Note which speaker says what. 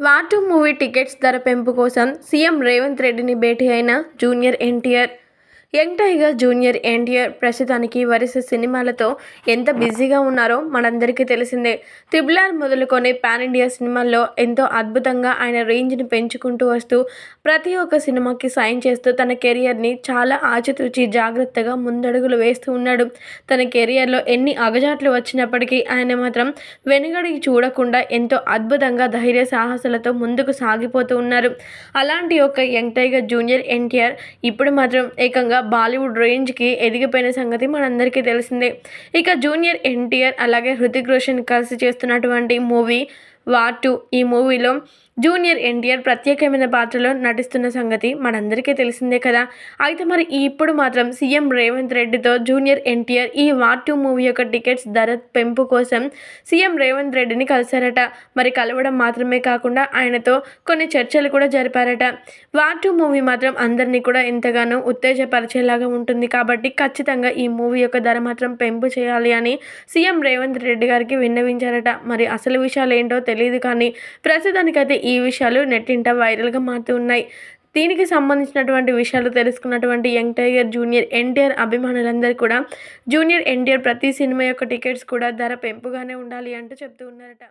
Speaker 1: వాటు movie tickets ధర పెంపు కోసం సీఎం రేవంత్ రెడ్డిని భేటీ అయిన junior NTR young tiger junior NTR ప్రస్తుతానికి వరుస సినిమాలతో ఎంత బిజీగా ఉన్నారో మనందరికీ తెలిసిందే. త్రిబులార్ మొదలుకొని పాన్ ఇండియా సినిమాల్లో ఎంతో అద్భుతంగా ఆయన రేంజ్ని పెంచుకుంటూ వస్తూ ప్రతి ఒక్క సినిమాకి సైన్ చేస్తూ తన కెరియర్ని చాలా ఆచితూచి జాగ్రత్తగా ముందడుగులు వేస్తూ ఉన్నాడు. తన కెరియర్లో ఎన్ని అగజాట్లు వచ్చినప్పటికీ ఆయన మాత్రం వెనుగడికి చూడకుండా ఎంతో అద్భుతంగా ధైర్య సాహసాలతో ముందుకు సాగిపోతూ ఉన్నారు. అలాంటి ఒక యంగ్ టైగర్ జూనియర్ ఎన్టీఆర్ ఇప్పుడు మాత్రం ఏకంగా బాలీవుడ్ రేంజ్కి ఎదిగిపోయిన సంగతి మనందరికీ తెలిసిందే. ఇక జూనియర్ ఎన్టీఆర్ అలాగే హృతిక్ రోషన్ కలిసి చేస్తున్నటువంటి మూవీ వార్ టూ ఈ మూవీలో జూనియర్ ఎన్టీఆర్ ప్రత్యేకమైన పాత్రలో నటిస్తున్న సంగతి మనందరికీ తెలిసిందే కదా. అయితే మరి ఇప్పుడు మాత్రం సీఎం రేవంత్ రెడ్డితో జూనియర్ ఎన్టీఆర్ ఈ వార్ టూ మూవీ యొక్క టికెట్స్ ధర పెంపు కోసం సీఎం రేవంత్ రెడ్డిని కలిశారట. మరి కలవడం మాత్రమే కాకుండా ఆయనతో కొన్ని చర్చలు కూడా జరిపారట. వార్ టూ మూవీ మాత్రం అందరినీ కూడా ఎంతగానో ఉత్తేజపరిచేలాగా ఉంటుంది. కాబట్టి ఖచ్చితంగా ఈ మూవీ యొక్క ధర మాత్రం పెంపు చేయాలి అని సీఎం రేవంత్ రెడ్డి గారికి విన్నవించారట. మరి అసలు విషయాలు ఏంటో తెలియదు కానీ ప్రస్తుతానికైతే ఈ విషయాలు నెట్టింట వైరల్గా మారుతూ ఉన్నాయి. దీనికి సంబంధించినటువంటి విషయాలు తెలుసుకున్నటువంటి యంగ్ టైగర్ జూనియర్ ఎన్టీఆర్ అభిమానులందరూ కూడా జూనియర్ ఎన్టీఆర్ ప్రతి సినిమా యొక్క టికెట్స్ కూడా ధర పెంపుగానే ఉండాలి అంటూ చెప్తూ ఉన్నారట.